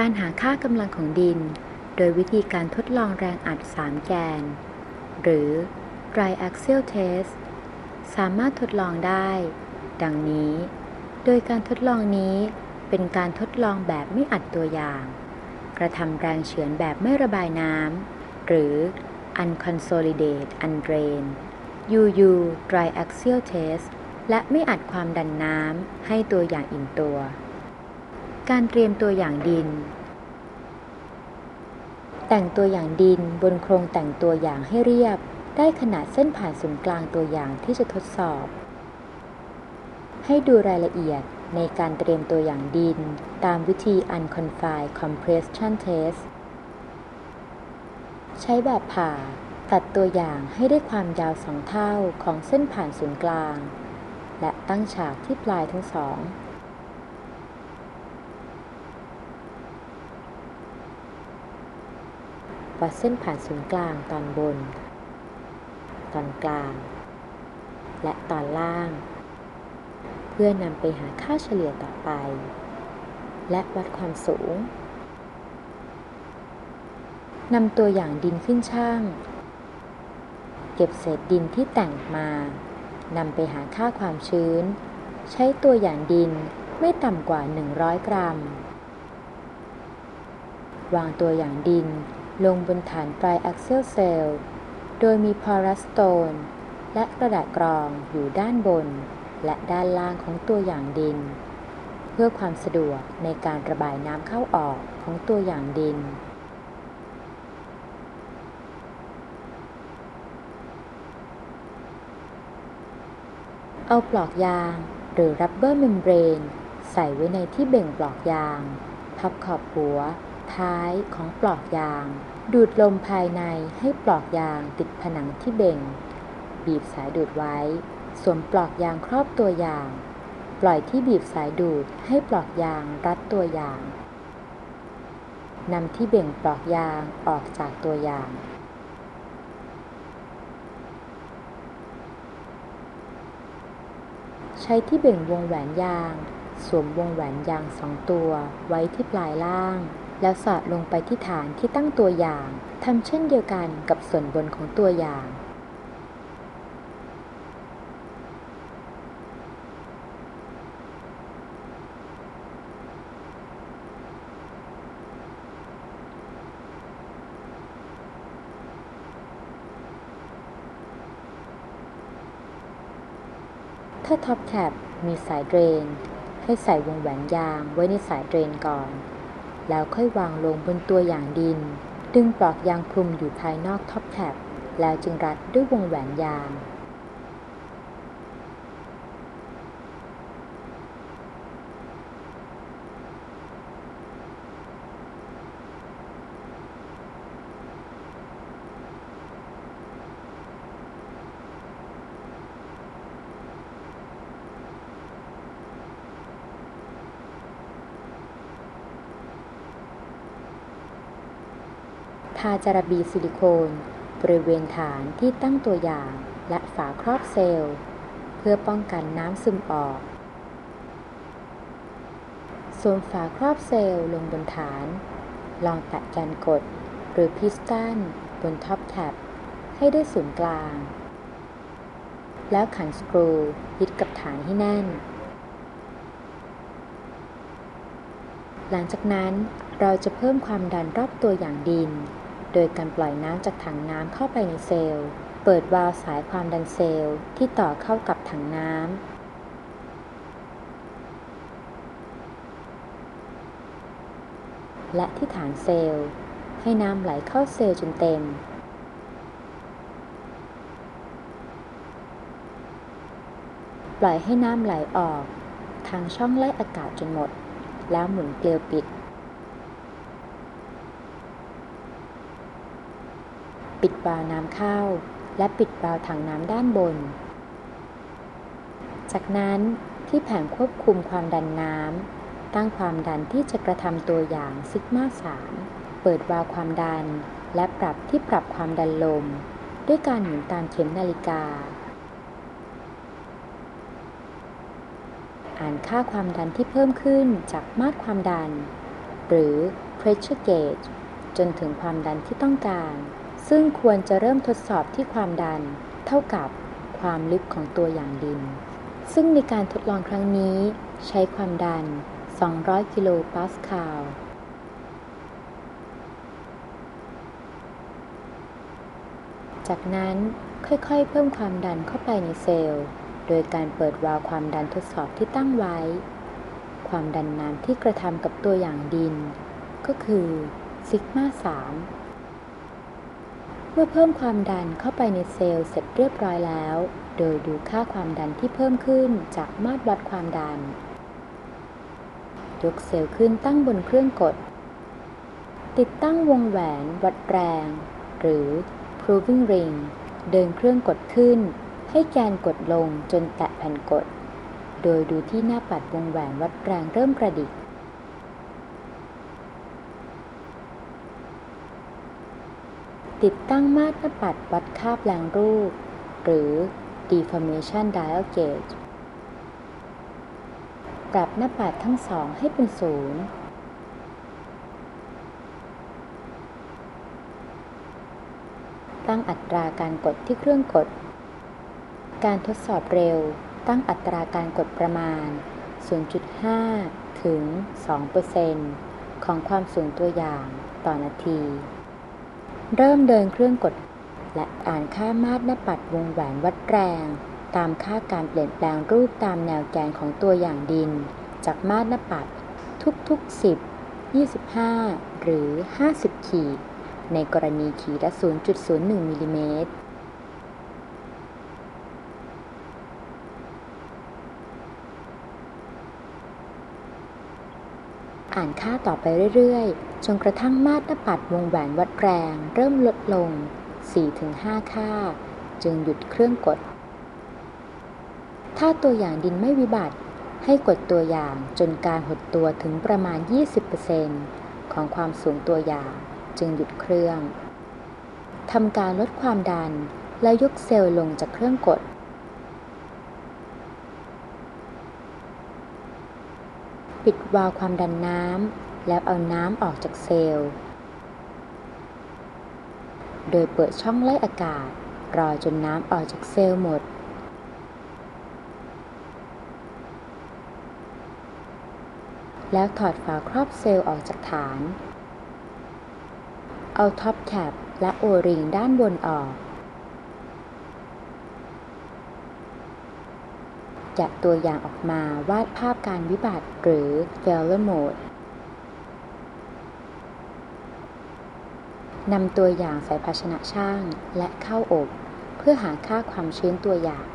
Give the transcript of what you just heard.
การหาค่ากำลังของดิน โดยวิธีการทดลองแรงอัด 3 แกน หรือ Triaxial Test สามารถทดลองได้ ดังนี้ โดยการทดลองนี้เป็นการทดลองแบบไม่อัดตัวอย่าง กระทำแรงเฉือนแบบไม่ระบายน้ำ หรือ Unconsolidate Undrain UU Triaxial Test และไม่อัดความดันน้ำให้ตัวอย่างอิ่มตัว การเตรียมตัวอย่างดิน แต่งตัวอย่างดินบนโครงแต่งตัวอย่างให้เรียบ ได้ขนาดเส้นผ่านศูนย์กลางตัวอย่างที่จะทดสอบ ให้ดูรายละเอียดในการเตรียมตัวอย่างดิน ตามวิธี Unconfined Compression Test ใช้แบบผ่า ตัดตัวอย่างให้ได้ความยาวสองเท่าของเส้นผ่านศูนย์กลาง และตั้งฉากที่ปลายทั้งสอง วัดเส้นผ่านศูนย์กลางตอนบน ตอนกลาง และตอนล่าง เพื่อนำไปหาค่าเฉลี่ยต่อไป และวัดความสูงนำตัวอย่างดินขึ้นช่าง เก็บเศษดินที่แต่งมานำไปหาค่าความชื้น ใช้ตัวอย่างดินไม่ต่ำกว่า 100 กรัม วางตัวอย่างดิน ลงบนฐานปลาย Axial Cell โดยมีพอรัสโตน และกระดาษกรองอยู่ด้านบน และด้านล่างของตัวอย่างดิน เพื่อความสะดวกในการระบายน้ำเข้าออกของตัวอย่างดินเอาปลอกยางหรือ rubber membrane ใส่ไว้ในที่เบ่งปลอกยาง พับขอบหัว ท้ายของปลอกยาง ดูดลมภายในให้ปลอกยางติดผนังที่เบ่ง บีบสายดูดไว้ สวมปลอกยางครอบตัวยาง ปล่อยที่บีบสายดูดให้ปลอกยางรัดตัวยางนำที่เบ่งปลอกยางออกจากตัวยาง ใช้ที่เบ่งวงแหวนยาง สวมวงแหวนยางสองตัวไว้ที่ปลายล่าง แล้วสอดลงไปที่ฐานที่ตั้งตัวอย่างทำเช่นเดียวกันกับส่วนบนของตัวอย่าง ถ้าท็อปแท็บมีสายเดรน ให้ใส่วงแหวนยางไว้ในสายเดรนก่อน แล้วค่อยวางลงบนตัวอย่างดิน ดึงปลอกยางคลุมอยู่ภายนอกท็อปแท็บแล้วจึงรัดด้วยวงแหวนยาง ทาจาระบีซิลิโคน บริเวณฐานที่ตั้งตัวอย่าง และฝาครอบเซลล์ เพื่อป้องกันน้ำซึมออกสวมฝาครอบเซลล์ลงบนฐาน ลองแตะแกนกด หรือพิสตันบนท็อปแท็บให้ได้ศูนย์กลาง แล้วขันสกรูยึดกับฐานให้แน่น หลังจากนั้นเราจะเพิ่มความดันรอบตัวอย่างดิน โดยการปล่อยน้ำจากถังน้ำเข้าไปในเซลล์ เปิดวาล์วสายความดันเซลล์ที่ต่อเข้ากับถังน้ำและที่ฐานเซลล์ ให้น้ำไหลเข้าเซลล์จนเต็ม ปล่อยให้น้ำไหลออก ทางช่องไล่อากาศจนหมด แล้วหมุนเกลียวปิด ปิดวาล์วน้ำเข้า และปิดวาล์วถังน้ำด้านบน จากนั้นที่แผงควบคุมความดันน้ำตั้งความดันที่จะกระทำตัวอย่างซิกมา3เปิดวาล์วความดัน และปรับที่ปรับความดันลม ด้วยการหมุนตามเข็มนาฬิกา อ่านค่าความดันที่เพิ่มขึ้นจากมาตรความดัน หรือ pressure gauge จนถึงความดันที่ต้องการ ซึ่งควรจะเริ่มทดสอบที่ความดัน เท่ากับความลึกของตัวอย่างดิน ซึ่งในการทดลองครั้งนี้ ใช้ความดัน 200 กิโลปาสคาลจากนั้นค่อยๆ เพิ่มความดันเข้าไปในเซลล์ โดยการเปิดวาล์วความดันทดสอบที่ตั้งไว้ ความดันน้ำที่กระทำกับตัวอย่างดิน ก็คือซิกมา3 เมื่อเพิ่มความดันเข้าไปในเซลล์เสร็จเรียบร้อยแล้ว โดยดูค่าความดันที่เพิ่มขึ้นจากมาตรวัดความดัน ยกเซลล์ขึ้นตั้งบนเครื่องกด ติดตั้งวงแหวนวัดแรง หรือ proving ring เดินเครื่องกดขึ้น ให้แกนกดลงจนแตะแผ่นกด โดยดูที่หน้าปัดวงแหวนวัดแรงเริ่มกระดิก ติดตั้งมาตรหน้าปัดวัดค่าแปลงรูป หรือ deformation dial gauge ปรับหน้าปัดทั้งสองให้เป็นศูนย์ตั้งอัตราการกดที่เครื่องกด การทดสอบเร็ว ตั้งอัตราการกดประมาณ 0.5 ถึง 2%ของความสูงตัวอย่างต่อนาที เริ่มเดินเครื่องกด และอ่านค่ามาตรหน้าปัดวงแหวนวัดแรง ตามค่าการเปลี่ยนแปลงรูปตามแนวแกนของตัวอย่างดิน จากมาตรหน้าปัดทุกๆ 10 25 หรือ 50 ขีด ในกรณีขีดละ 0.01มิลลิเมตร อ่านค่าต่อไปเรื่อยๆ จนกระทั่งมาตราปัดวงแหวนวัดแรง เริ่มลดลง 4-5 ค่า จึงหยุดเครื่องกด ถ้าตัวอย่างดินไม่วิบัติ ให้กดตัวอย่างจนการหดตัวถึงประมาณ 20%ของความสูงตัวอย่าง จึงหยุดเครื่องทำการลดความดันและยกเซลล์ลงจากเครื่องกด ปิดวาล์วความดันน้ำแล้วเอาน้ำออกจากเซลล์ โดยเปิดช่องไล่อากาศ รอจนน้ำออกจากเซลล์หมด แล้วถอดฝาครอบเซลล์ออกจากฐาน เอาท็อปแคปและโอริงด้านบนออก แกะตัวอย่างออกมาวาดภาพการวิบัติหรือ failure mode นำตัวอย่างใส่ภาชนะช่างและเข้าอบ เพื่อหาค่าความชื้นตัวอย่าง